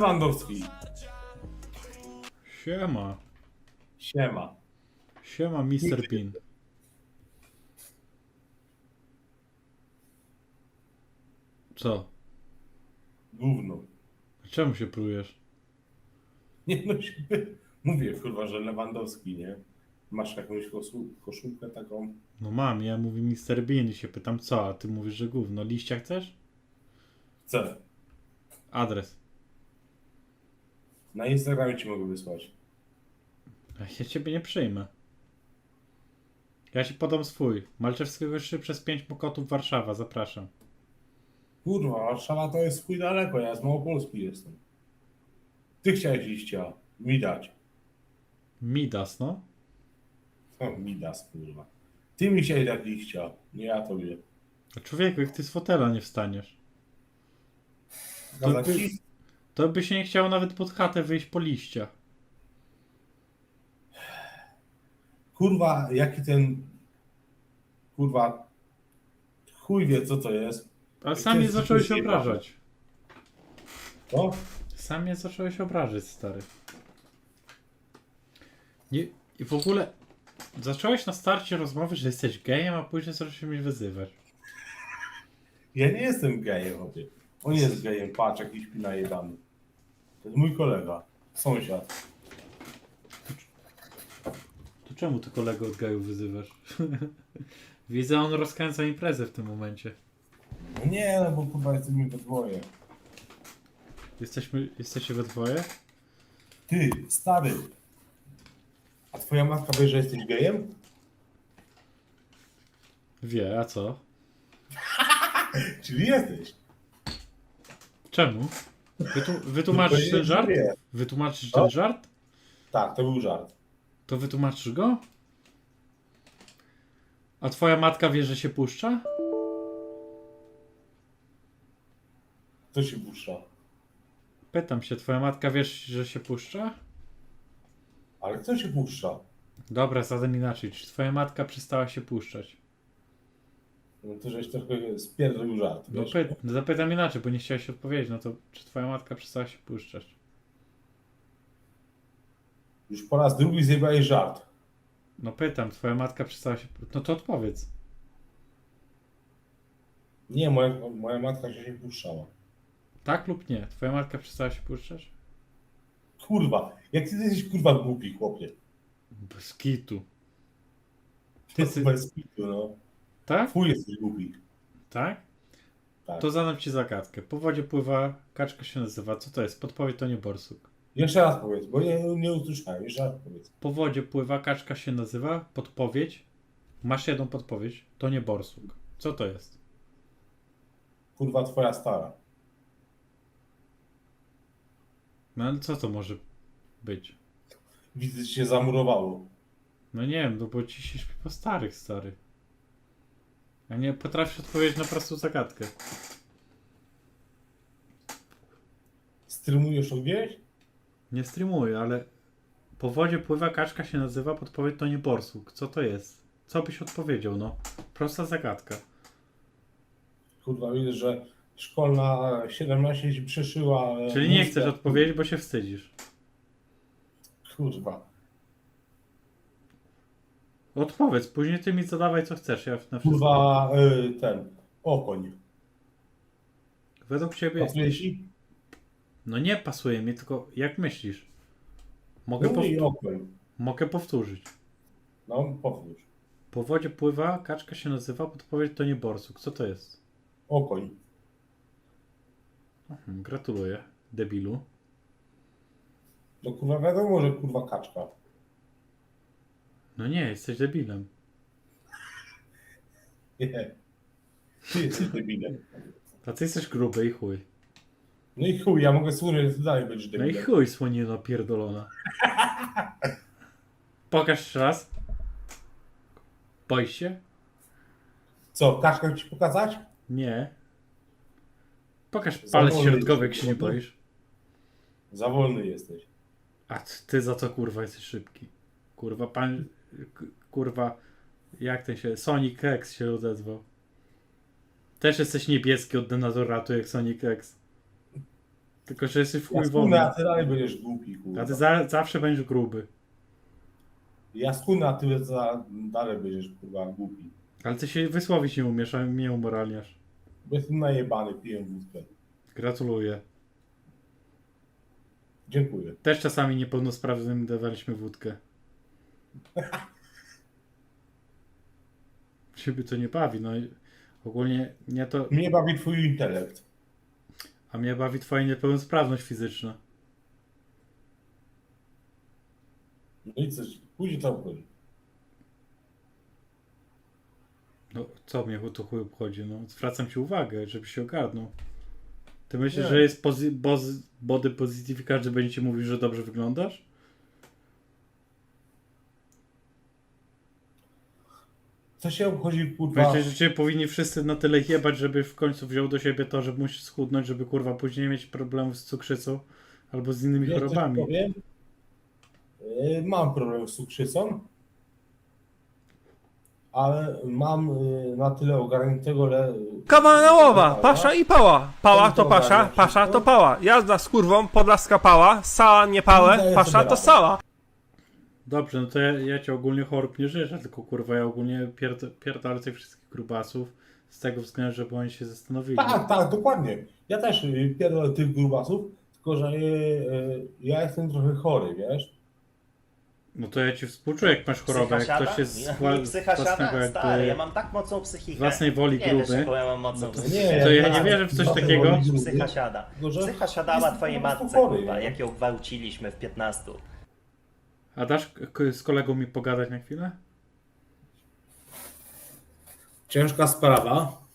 Lewandowski. Siema. Siema. Siema, Mr. Pin. Co? Gówno. Czemu się prujesz? Nie no się... Mówię kurwa, że Lewandowski, nie? Masz jakąś koszulkę taką? No mam, ja mówię Mr. Bean i się pytam co, a ty mówisz, że gówno. Liścia chcesz? Chcę. Adres. Na Instagramie ci mogę wysłać. A Ja ciebie nie przyjmę. Ja ci podam swój. Malczewskiego 3 przez 5 Mokotów Warszawa, zapraszam. Kurwa, Warszawa to jest chuj daleko, ja z Małopolski jestem. Ty chciałeś liścia. Mi dać. Midas, no. O, mi das, kurwa. Ty mi chciałeś dać liścia, nie ja tobie. A człowieku, jak ty z fotela nie wstaniesz, To ty-? To by się nie chciało nawet pod chatę wyjść po liścia. Kurwa, jaki ten... Kurwa... Chuj wie, co to jest. Ale sam mnie jest zacząłeś obrażać. To? Sam mnie zacząłeś obrażać, stary. Nie, I w ogóle zacząłeś na starcie rozmowy, że jesteś gejem, a później zacząłeś mnie wyzywać. Ja nie jestem gejem, chłopie. On jest gejem, patrz, jaki śpi najedany. To jest mój kolega, sąsiad. To czemu ty kolego od gejów wyzywasz? Widzę, on rozkręca imprezę w tym momencie. No nie, no bo kurwa jesteśmy we dwoje. Jesteśmy, jesteście we dwoje? Ty, stary. A twoja matka wie, że jesteś gejem? Wie, a co? Czyli jesteś. Czemu? Wytu, wytłumaczysz No ten żart? nie. Wytłumaczysz ten żart? Tak, to był żart. To wytłumaczysz go? A twoja matka wie, że się puszcza? To się puszcza. Pytam się, twoja matka wiesz, że się puszcza? Ale kto się puszcza? Dobra, zadam inaczej. Czy twoja matka przestała się puszczać? No to żeś trochę spierdolił żart, No wiesz? py- zapytam inaczej, bo nie chciałeś odpowiedzieć. No to czy twoja matka przestała się puszczać? Już po raz drugi zjebałeś żart. No pytam, twoja matka przestała się. No to odpowiedz. Nie, moja, moja matka się nie puszczała. Tak lub nie? Twoja matka przestała się puszczać? Kurwa, jak ty jesteś kurwa głupi, chłopie. Bez kitu. Ty ty, bez kitu, no. Tak? Chuj jesteś głupi. Tak? Tak. To zadam ci zagadkę. Po wodzie pływa, kaczka się nazywa. Co to jest? Podpowiedź to nie borsuk. Jeszcze raz powiedz, bo nie, nie usłyszałem. Jeszcze raz powiedz. Po wodzie pływa, kaczka się nazywa. Podpowiedź. Masz jedną podpowiedź. To nie borsuk. Co to jest? Kurwa, twoja stara. No ale co to może być? Widzę, że się zamurowało. No nie wiem, no bo ci się śpi po starych, stary. Ja nie potrafię odpowiedzieć na prostą zagadkę. Strymujesz to gdzieś? Nie streamuję, ale po wodzie pływa, kaczka się nazywa, podpowiedź to nie borsuk. Co to jest? Co byś odpowiedział, no? Prosta zagadka. Kurwa, widzę, że szkolna 17 ci przeszyła. e, Czyli nie chcesz odpowiedzieć, bo się wstydzisz. Kurwa. Odpowiedz, później ty mi zadawaj co chcesz. Ja na wszystko. Kurwa, y, ten. Okoń. Według ciebie. Pasuje ci? No nie pasuje mi, tylko jak myślisz? Mogę, pow... okoń. Mogę powtórzyć. No, powtórz. Po wodzie pływa, kaczka się nazywa, podpowiedź to nie borsuk. Co to jest? Okoń. Mhm, gratuluję, debilu. No kurwa, wiadomo, że kurwa kaczka. No nie, jesteś debilem. Nie. Ty jesteś debilem. A ty jesteś gruby i chuj. No i chuj, ja mogę że ty dalej będziesz No i debilem. chuj, słonina pierdolona. Pokaż jeszcze raz. Boisz się? Co, kaczkę ci pokazać? Nie. Pokaż palec środkowy, jak się nie boisz. Za wolny jesteś. A ty za co kurwa jesteś szybki? Kurwa pan. Kurwa. Jak ten się. Sonic X się odezwał. Też jesteś niebieski od denaturatu jak Sonic X. Tylko, że jesteś w chuj wolny. a ty dalej będziesz głupi, kurwa. A ty za, zawsze będziesz gruby. Ja skórny, a ty za, dalej będziesz, kurwa, głupi. Ale ty się wysłowić nie umiesz, a mnie umoralniasz. Bo jestem najebany, piję wódkę. Gratuluję. Dziękuję. Też czasami niepełnosprawnym dawaliśmy wódkę. Ciebie to nie bawi, no ogólnie nie to, Mnie bawi twój intelekt. a mnie bawi twoja niepełnosprawność fizyczna. No i coś, pójdzie to obchodzi. No co mnie to chuj obchodzi, no zwracam ci uwagę, żebyś się ogarnął. Ty myślisz, Nie. że jest pozy- boz- body positive i każdy będzie ci mówił, że dobrze wyglądasz? Co się obchodzi, kurwa? Myślisz, że cię powinni wszyscy na tyle jebać, żeby w końcu wziął do siebie to, że musisz schudnąć, żeby kurwa później mieć problemów z cukrzycą albo z innymi Wiesz, co ci chorobami. powiem? Yy, Mam problem z cukrzycą, ale mam yy, na tyle ogarniętego le... Kawanałowa, pasza i pała. Pała to pasza, pasza to pała. Jazda z kurwą, podlaska pała, sała nie pałę, Daję pasza to sała. Dobrze, no to ja, ja cię ogólnie chorób nie życzę, tylko kurwa ja ogólnie pierd- pierdolę tych wszystkich grubasów z tego względu, żeby oni się zastanowili. Tak, tak, dokładnie. Ja też yy, pierdolę tych grubasów, tylko że yy, yy, ja jestem trochę chory, wiesz? No to ja ci współczuję, jak masz chorobę, jak ktoś jest z Ja, wła- własnego siada? Stary, jakby ja mam tak mocną psychikę. własnej woli nie wiesz, gruby. jaką ja mam mocną No to- psychikę. to ja nie tak, wierzę w coś takiego. Psycha siada. Psycha siadała twojej matce, chory, kurwa, nie? jak ją gwałciliśmy w 15. A dasz z kolegą mi pogadać na chwilę? Ciężka sprawa.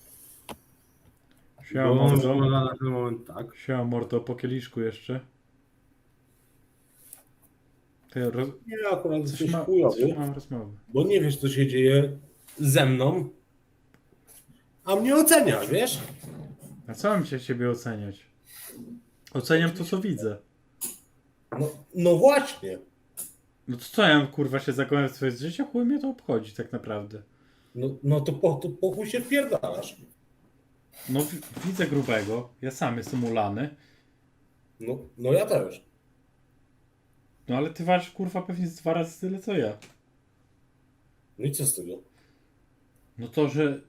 Siema mordo. na ten moment tak. Siema mordo, po kieliszku jeszcze. Ty roz... Nie, akurat jesteś ma... chujowy, bo nie wiesz, co się dzieje ze mną, a mnie oceniasz, wiesz? A co mam się ciebie oceniać? Oceniam to, co widzę. No, no właśnie. No to co ja mam, kurwa się zagłębiam w swoje życie? Chuj mnie to obchodzi tak naprawdę. No, no to po, to po chuj się wpierdalasz. No widzę grubego, ja sam jestem ulany. No, no ja też. No ale ty ważysz kurwa pewnie z dwa razy tyle co ja. No i co z tego? No to, że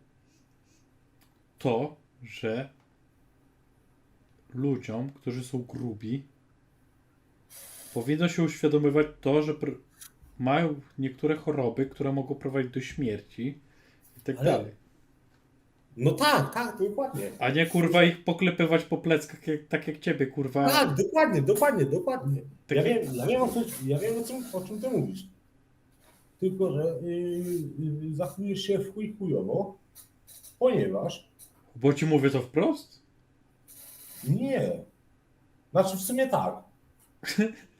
to, że ludziom, którzy są grubi, powinno się uświadomywać to, że pr- mają niektóre choroby, które mogą prowadzić do śmierci i tak Ale- dalej. No tak, tak, dokładnie. A nie kurwa ich poklepywać po pleckach jak, tak jak ciebie kurwa. Tak, dokładnie, dokładnie, dokładnie. Tak- Ja wiem, ja wiem, o, co, ja wiem o, czym, o czym ty mówisz. Tylko, że yy, yy, zachowujesz się w chuj chujowo, ponieważ Bo ci mówię to wprost? nie. Znaczy w sumie tak.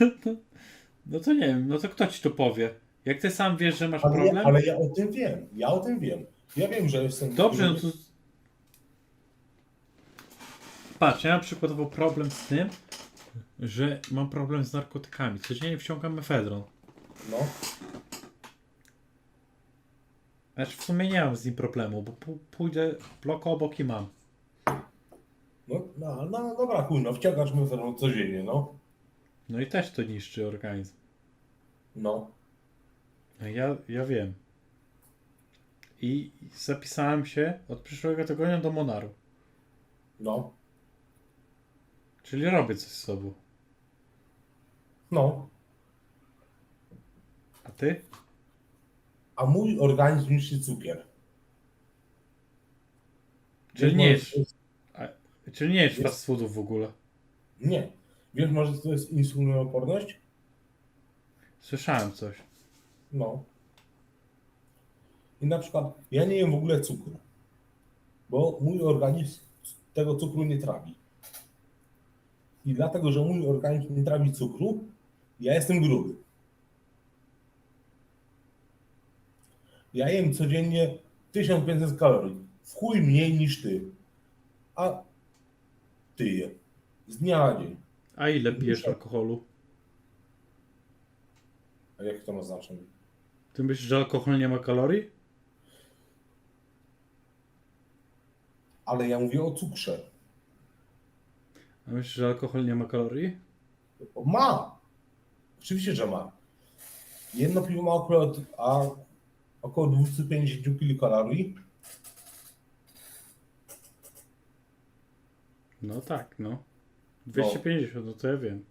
No, no, no to nie wiem, no to kto ci to powie? Jak ty sam wiesz, że masz Ale, problem? ale ja o tym wiem. Ja o tym wiem. Ja wiem, że jestem. Dobrze, no to. Patrz, ja mam przykładowo problem z tym, że mam problem z narkotykami. Codziennie wciągam mefedron. No, Znaczy w sumie nie mam z nim problemu, bo pójdę blok obok i mam. no, no, no dobra, chuj, no wciągasz mnie codziennie, no. No i też to niszczy organizm. No. No ja, ja wiem. I zapisałem się od przyszłego tygodnia do Monaru. No. Czyli robię coś z sobą. No. A ty? A mój organizm niszczy cukier. Czyli nie jesz, jest- czyli nie jesz Jest- fast foodów w ogóle. Nie. Wiesz może co to jest insulinooporność? Słyszałem coś. No. I na przykład ja nie jem w ogóle cukru, bo mój organizm tego cukru nie trawi. I dlatego, że mój organizm nie trawi cukru, ja jestem gruby. Ja jem codziennie 1500 kalorii. W chuj mniej niż ty. A ty je. Z dnia na dzień. A ile pijesz alkoholu? A jak to ma znaczenie? Ty myślisz, że alkohol nie ma kalorii? Ale ja mówię o cukrze. A myślisz, że alkohol nie ma kalorii? Ma. Oczywiście, że ma. Jedno piwo ma około, a, około 250 kilokalorii. No tak, no. 250, no to ja wiem.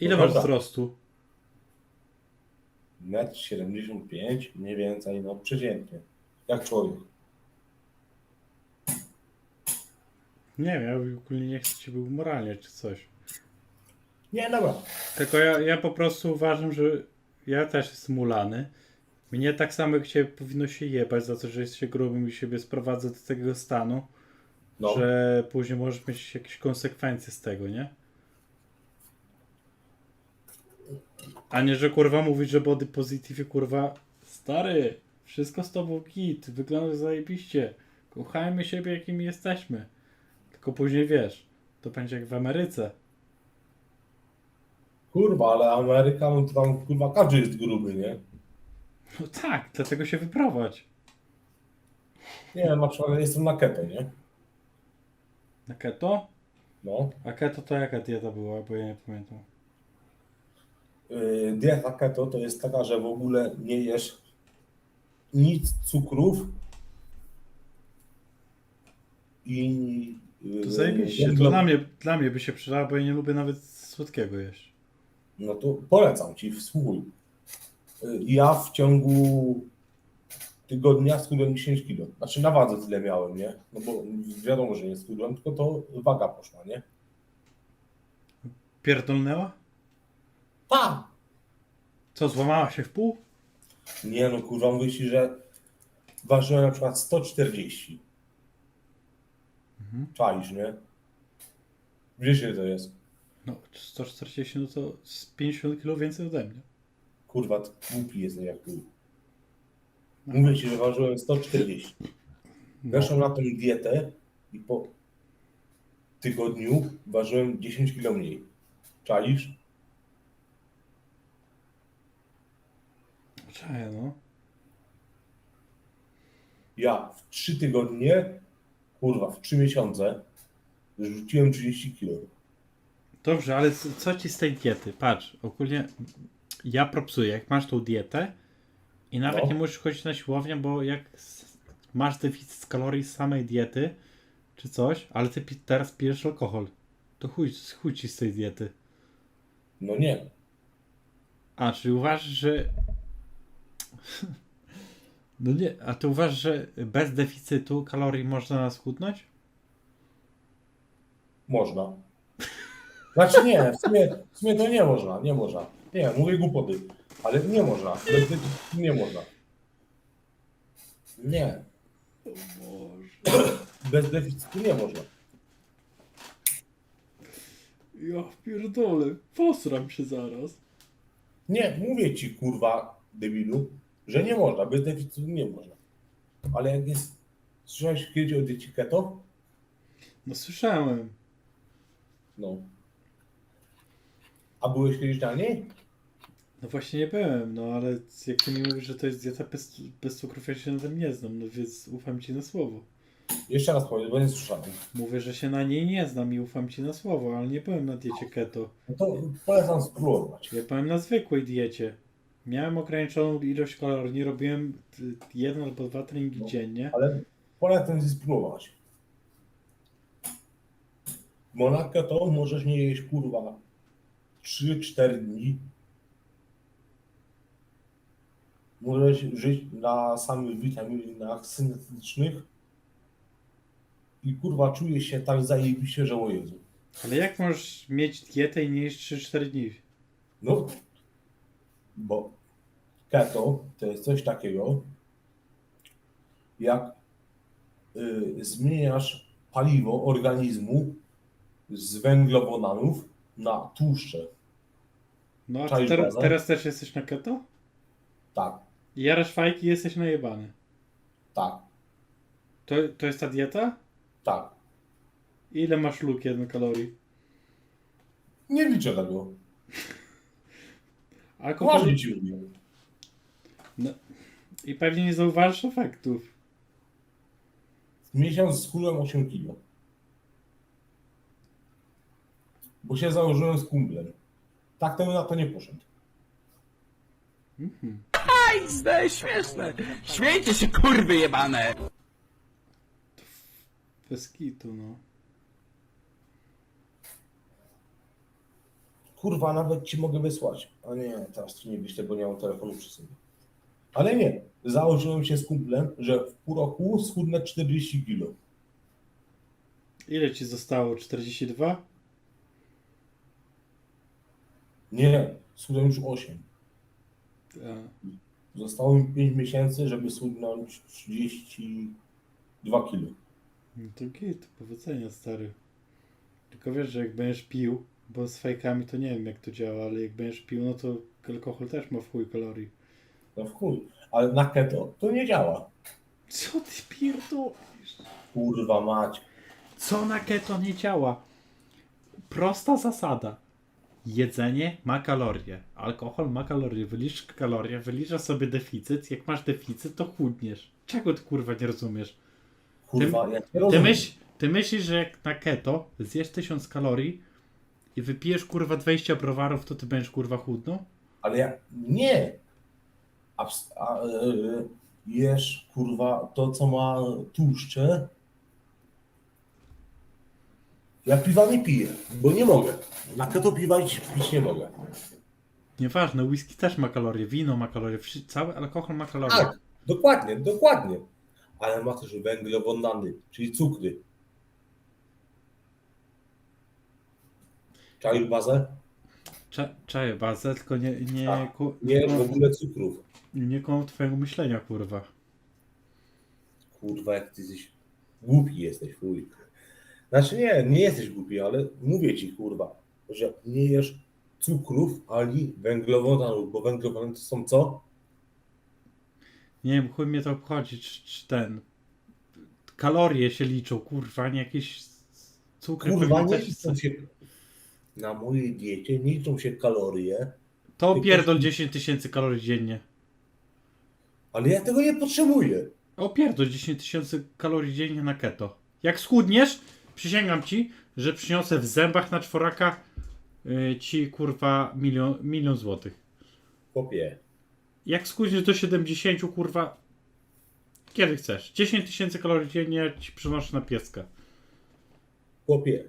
Ile No masz dobra. wzrostu? Metr 75, mniej więcej, no przeciętnie. Jak człowiek. Nie wiem, ja ogólnie nie chcę ci był moralnie czy coś. Nie, dobra. Tylko ja, ja po prostu uważam, że ja też jestem ulany. Mnie tak samo jak cię powinno się jebać za to, że jesteś grubym i siebie sprowadza do tego stanu, No. że później możesz mieć jakieś konsekwencje z tego, nie? A nie, że kurwa mówić, że body positive kurwa stary, wszystko z tobą git, wyglądasz zajebiście, kochajmy siebie jakimi jesteśmy. Tylko później wiesz, to będzie jak w Ameryce. Kurwa, ale Ameryka, no to tam kurwa każdy jest gruby, nie? No tak, dlatego się wyprowadź. Nie na przykład jestem na ketę, nie? Na keto? No. A keto to jaka dieta była, bo ja nie pamiętam. Yy, dieta keto to jest taka, że w ogóle nie jesz nic cukrów i yy, To zajebiście, to dla mnie, dla mnie by się przydało, bo ja nie lubię nawet słodkiego jeść. No to polecam ci, wsłuchuj. Yy, Ja w ciągu tygodnia schudłem 10 kilo. Znaczy na wadze tyle miałem, nie? No bo wiadomo, że nie schudłem, tylko to waga poszła, nie? Pierdolnęła? Tak! Co, złamała się w pół? Nie no, kurwa, mówię ci, że ważyłem na przykład 140. Mhm. Czaisz, nie? Wiesz, ile to jest? No, 140, no to z 50 kg więcej ode mnie. Kurwa, głupi jestem jak ty. Mówię ci, że ważyłem 140. No. Weszłem na tą dietę i po tygodniu ważyłem 10 kg mniej. Czaisz? Czaję, no. Ja w 3 tygodnie, kurwa, w 3 miesiące rzuciłem 30 kg. Dobrze, ale co ci z tej diety? Patrz, ogólnie ja propsuję, jak masz tą dietę i nawet No. nie musisz chodzić na siłownię, bo jak masz deficyt kalorii z samej diety czy coś, ale ty teraz pijesz alkohol, to chuj, chuj ci z tej diety. No nie. A, czyli uważasz, że... No nie, a ty uważasz, że bez deficytu kalorii można schudnąć? Można. Znaczy nie, w sumie, w sumie to nie można, nie można. Nie, mówię głupoty, ale nie można. Bez deficytu nie można. Nie, bez deficytu nie można. Ja pierdolę, posram się zaraz. Nie, mówię ci kurwa, debilu, że nie można, bez deficytu nie można. Ale jak jest, słyszałeś kiedyś o diecie keto? No słyszałem. No. A byłeś kiedyś na niej? No właśnie nie byłem, no ale jak ty mi mówisz, że to jest dieta bez, bez cukrów, ja się na tym nie znam, no więc ufam ci na słowo. Jeszcze raz powiem, bo nie słyszałem. Mówię, że się na niej nie znam i ufam ci na słowo, ale nie byłem na diecie keto. No to polecam spróbować. Ja byłem na zwykłej diecie. Miałem ograniczoną ilość kalorii, robiłem jeden albo dwa treningi No. dziennie. ale polecam ci spróbować. Monaka to możesz nie jeść kurwa 3-4 dni. Możesz żyć na samych witaminach syntetycznych i kurwa czujesz się tak zajebiście, że o Jezu. Ale jak możesz mieć dietę i nie jeść 3-4 dni? No, bo keto to jest coś takiego, jak y, zmieniasz paliwo organizmu z węglowodanów na tłuszcze. No a Czaisz ter- bazę? teraz też jesteś na keto? Tak, jarasz fajki jesteś najebany. tak, To, to jest ta dieta? tak. Ile masz luk jedno kalorii? Nie liczę tego. Alkohol... Poważnie ci mówię. I pewnie nie zauważysz efektów. W miesiąc schudłem 8 kilo. bo się założyłem z kumplem. Tak to bym na to nie poszedł. Mhm. Zde, śmieszne. Śmiejcie się, kurwy jebane. Bez kitu, no. Kurwa, nawet ci mogę wysłać. A nie, teraz ci nie wyślę, bo nie mam telefonu przy sobie. Ale nie, założyłem się z kumplem, że w pół roku schudnę 40 kilo. Ile ci zostało? 42? Nie, schudłem już 8. A, Zostało mi 5 miesięcy, żeby schudnąć 32 kilo. no to git, powodzenia stary. Tylko wiesz, że jak będziesz pił, bo z fejkami to nie wiem jak to działa, ale jak będziesz pił, no to alkohol też ma w chuj kalorii. No w chuj. Ale na keto to nie działa. Co ty pierdolisz? Kurwa mać. Co na keto nie działa? Prosta zasada. Jedzenie ma kalorie, alkohol ma kalorie, wylicz kalorie, wyliczasz sobie deficyt, jak masz deficyt to chudniesz. Czego ty kurwa nie rozumiesz? Kurwa, ja nie Ty, rozumiem. myśl, ty myślisz, że jak na keto zjesz 1000 kalorii i wypijesz kurwa 20 browarów, to ty będziesz kurwa chudną? Ale ja nie. Abs- a, e, jesz kurwa to, co ma tłuszcze. Ja piwa nie piję, bo nie mogę. Na keto piwa pić nie mogę. Nieważne, whisky też ma kalorie, wino ma kalorie, wszy- cały alkohol ma kalorie. Tak, dokładnie, dokładnie. Ale ma też węglowodany, czyli cukry. Czaisz bazę? Cze- Czaję bazę, tylko nie, nie, Tak. ku, Nie, nie, w ogóle cukrów. nie koło twojego myślenia kurwa. Kurwa, jak ty jesteś głupi jesteś, fuj. Znaczy nie, nie jesteś głupi, ale mówię ci, kurwa, że nie jesz cukrów ani węglowodanów, bo węglowodany to są co? Nie wiem, chuj mnie to obchodzi, czy, czy ten. Kalorie się liczą, kurwa, nie jakieś cukry. Kurwa, nie liczą się... Na mojej diecie nie liczą się kalorie, To tylko- pierdol 10 tysięcy kalorii dziennie. ale ja tego nie potrzebuję. Opierdol 10 tysięcy kalorii dziennie na keto. Jak schudniesz, przysięgam ci, że przyniosę w zębach na czworaka y, ci kurwa milion, milion złotych. Popie. Jak schudniesz do 70 kurwa, kiedy chcesz. 10 tysięcy kalorii dziennie ci przynoszę na pieska. Chłopie,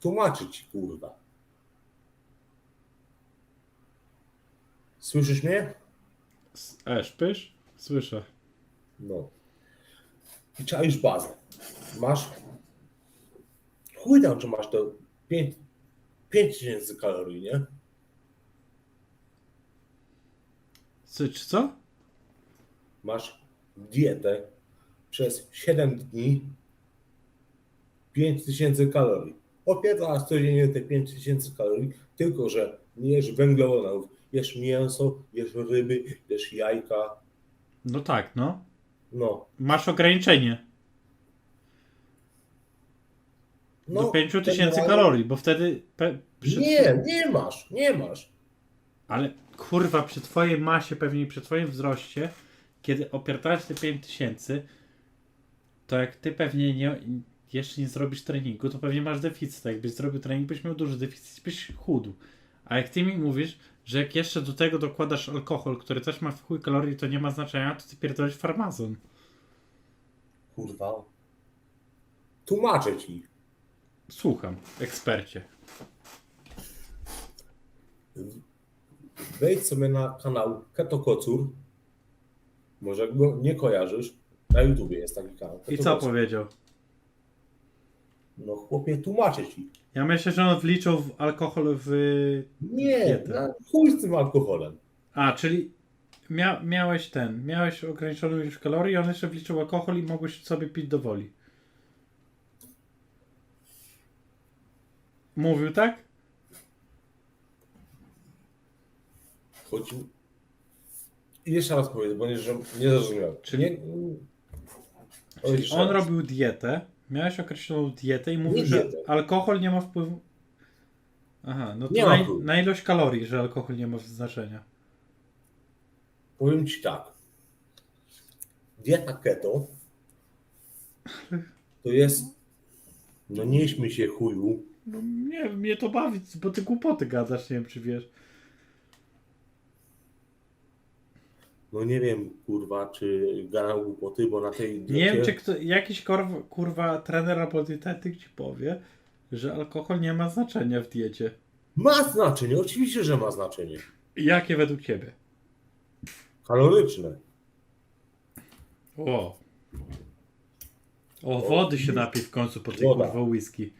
tłumaczę ci, kurwa. Słyszysz mnie? S- E, szpysz? Słyszę. No. I czaisz bazę. Masz... Chuj tam, czy masz to 5 tysięcy kalorii, nie? Co, czy co? Masz dietę przez 7 dni 5 tysięcy kalorii. Opiecasz codziennie te 5 tysięcy kalorii, tylko że nie jesz węglowodanów, jesz mięso, jesz ryby, jesz jajka, No tak, no. no. Masz ograniczenie no do 5 tysięcy generalnie- kalorii, bo wtedy. Pe, przy, Nie, nie masz, nie masz. Ale kurwa, przy twojej masie, pewnie i przy twoim wzroście, kiedy opierdalasz te 5 tysięcy, to jak ty pewnie nie, jeszcze nie zrobisz treningu, to pewnie masz deficyt. A Jakbyś zrobił trening, byś miał duży deficyt, byś chudł. A jak ty mi mówisz, że jak jeszcze do tego dokładasz alkohol, który też ma w chuj kalorii, to nie ma znaczenia, to ty pierdolisz farmazon. Kurwa. Tłumaczę ci. Słucham, ekspercie. Wejdź sobie na kanał Keto Kocur. Może go nie kojarzysz. Na YouTubie jest taki kanał. I co Kocur. powiedział? No chłopie, tłumaczę ci. Ja myślę, że on wliczył w alkohol w Nie, Dietę. na chuj z tym alkoholem. A, czyli mia miałeś ten, miałeś ograniczoną ilość kalorii, on jeszcze wliczył alkohol i mogłeś sobie pić do woli. Mówił tak? Chodzi... I Jeszcze raz powiedz, bo nie, nie zrozumiałem. Czyli- nie... Jeszcze On raz. robił dietę, miałeś określoną dietę i mówił, Nie że dietę. alkohol nie ma wpływu. Aha, no to Nie na, na ilość kalorii, że alkohol nie ma znaczenia. Powiem ci tak. Dieta keto to jest. No nie śmiej się chuju. No nie, mnie to bawi, bo ty głupoty gadasz, nie wiem czy wiesz. No nie wiem, kurwa, czy gadam głupoty, bo na tej Nie wiem, czy kto, jakiś kurwa, kurwa trener albo dietetyk ci powie, że alkohol nie ma znaczenia w diecie. Ma znaczenie, oczywiście, że ma znaczenie. Jakie według ciebie? Kaloryczne. O. O, wody się napij w końcu po tej Woda. kurwa whisky.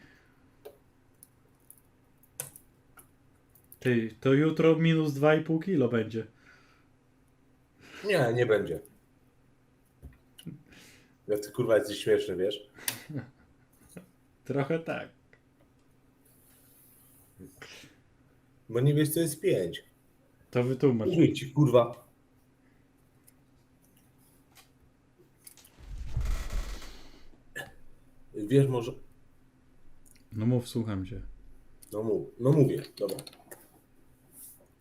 Ty, to jutro minus 2,5 kilo będzie. Nie, nie będzie. Ja ty kurwa jesteś śmieszny, wiesz? Trochę tak. Bo nie wiesz, co jest pięć. To wytłumacz. Mówię ci, kurwa. Wiesz może... No mów, słucham cię. No, mów, no mówię, dobra.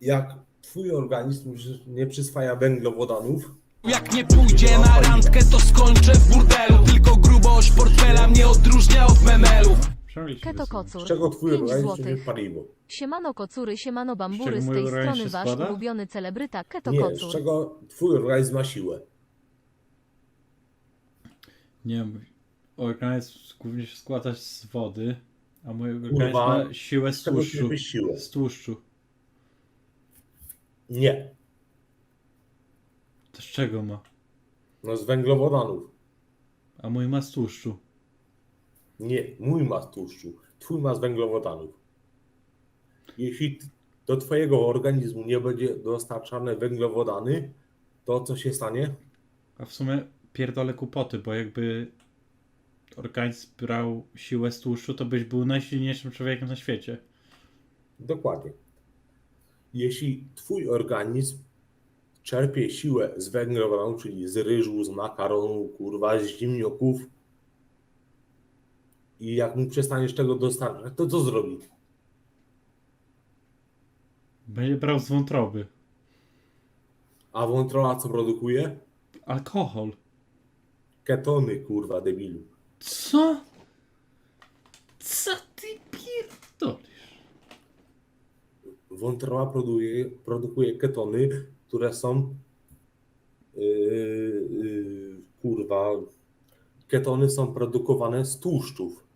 Jak twój organizm już nie przyswaja węglowodanów, Jak nie pójdzie na randkę, to skończę w burdelu Tylko grubość portfela mnie odróżnia od memelów Przemyśl Keto sobie. z kocur. czego twój 5 organizm złotych. czerpie paliwo? Siemano kocury, siemano bambury, Z czego tej mój strony się wasz składa? ulubiony celebryta Keto Nie, z kocur. czego twój organizm ma siłę? Nie wiem, organizm głównie się składa z wody, a mój organizm Kurwa, ma siłę z tłuszczu. siłę? Z tłuszczu. Nie. To z czego ma? No z węglowodanów. A mój ma z tłuszczu. Nie, mój ma z tłuszczu, twój ma z węglowodanów. Jeśli do twojego organizmu nie będzie dostarczane węglowodany, to co się stanie? A w sumie pierdolę kupoty, bo jakby organizm brał siłę z tłuszczu, to byś był najsilniejszym człowiekiem na świecie. Dokładnie. Jeśli twój organizm czerpie siłę z węglowodanów, czyli z ryżu, z makaronu, kurwa, z zimnioków i jak mu przestaniesz tego dostarczać, to co zrobi? Będzie brał z wątroby. A wątroba co produkuje? Alkohol. Ketony, kurwa, debilu. Co? Co ty pierdolisz? Wątroba produkuje, produkuje ketony, które są yy, yy, kurwa ketony są produkowane z tłuszczów.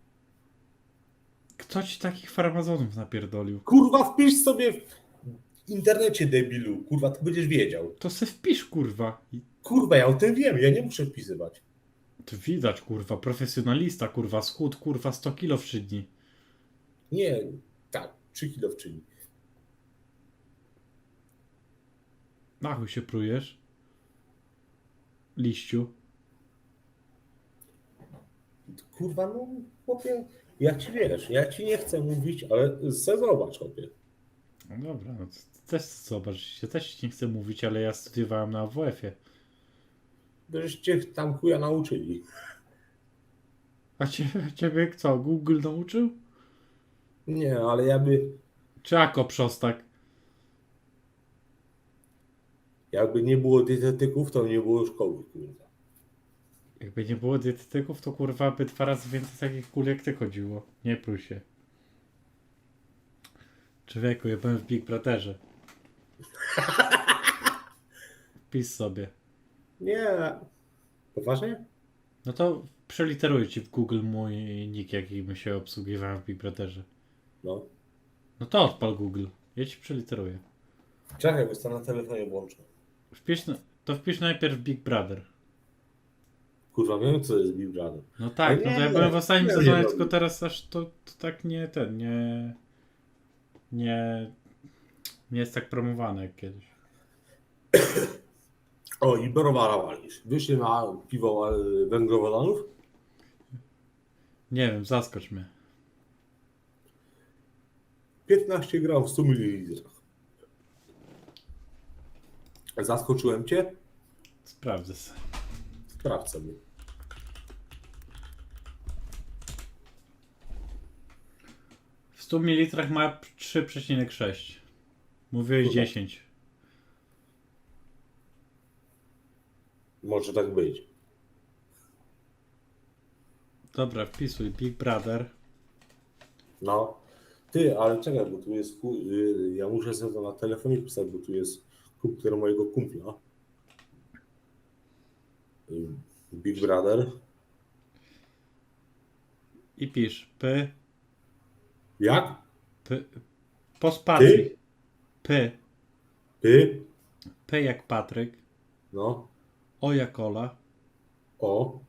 Kto ci takich farmazonów napierdolił? Kurwa wpisz sobie w internecie debilu, kurwa ty będziesz wiedział. To se wpisz, kurwa. Kurwa ja o tym wiem, ja nie muszę wpisywać. to widać, kurwa. Profesjonalista, kurwa. Schód, kurwa, 100 kilo w 3 dni. Nie, tak, 3 kilo wczyni. Na chuj się prujesz. Liściu. Kurwa no chłopie, ja ci wiesz, ja ci nie chcę mówić, ale se zobacz chłopie. No dobra, no też zobacz. Ja też ci nie chcę mówić, ale ja studiowałem na AWF-ie. Żeś cię tam chuja nauczyli. A ciebie, ciebie co, Google nauczył? Nie, ale ja by, Czy jako przostak? Jakby nie było dietetyków, to nie było szkoły, kurwa. Jakby nie było dietetyków, to kurwa by dwa razy więcej takich kul jak ty chodziło. Nie prój się. Człowieku, ja byłem w Big Brotherze. Pis sobie. Nie. Poważnie? No to przeliteruję ci w Google mój nick, jakim się obsługiwałem w Big Brotherze. No. No to odpal Google. Ja ci przeliteruję. Czekaj, bo to na telefonie włączę. Wpisz, na- to wpisz najpierw Big Brother. Kurwa, wiem co jest Big Brother. No tak, no to ja Nie, byłem w ostatnim nie, sezonie, nie tylko robię. teraz aż to, to tak nie ten, nie. Nie. Nie jest tak promowane jak kiedyś. O, i browara walisz. Wiesz, ile ma piwo e, węglowodanów? Nie wiem, zaskocz mnie. 15 gram w 100 ml. Zaskoczyłem cię? Sprawdzę sobie. Sprawdź sobie. W 100 ml ma 3,6. Mówiłeś Kurwa. 10. Może tak być. Dobra, wpisuj Big Brother. No. Ty, ale czekaj, bo tu jest. ku- y, Ja muszę sobie to na telefonie pisać, bo tu jest komputer mojego kumpla. Big Brother. I pisz P, Jak? P, po spacji. P, Ty? P jak Patryk, No. O jak Ola, O.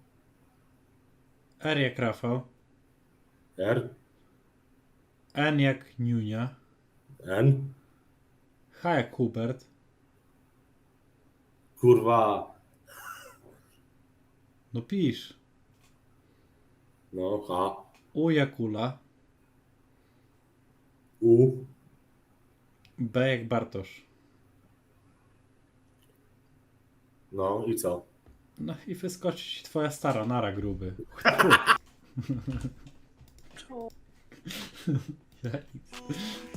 R jak Rafał, R. N jak Niunia, N. H jak Hubert, Kurwa. no pisz, No. H. U jak Ula, U. B jak Bartosz. No i co? No i wyskoczy ci twoja stara, nara gruby. Ja nic.